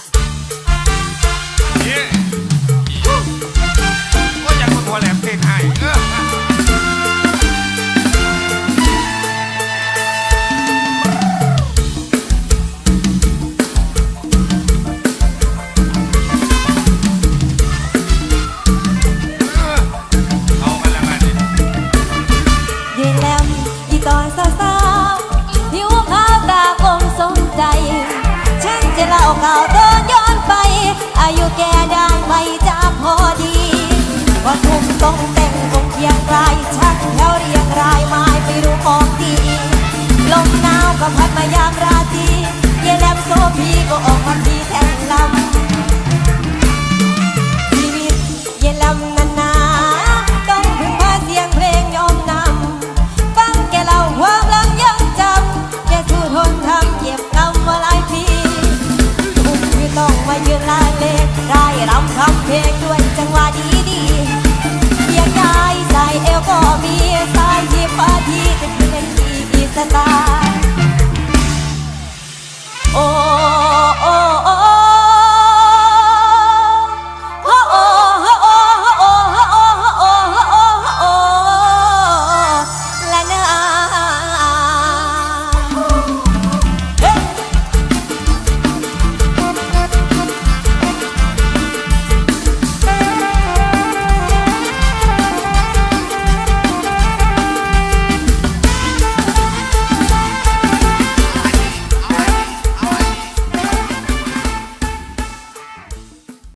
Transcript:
Stop. 见了我好多。 ต้องมายืนลาเลได้รำทำเพลงด้วยจังหวะดีดีเพียงยายใส่เอวก็มีสายที่พอดีจะเป็นสีอีสตา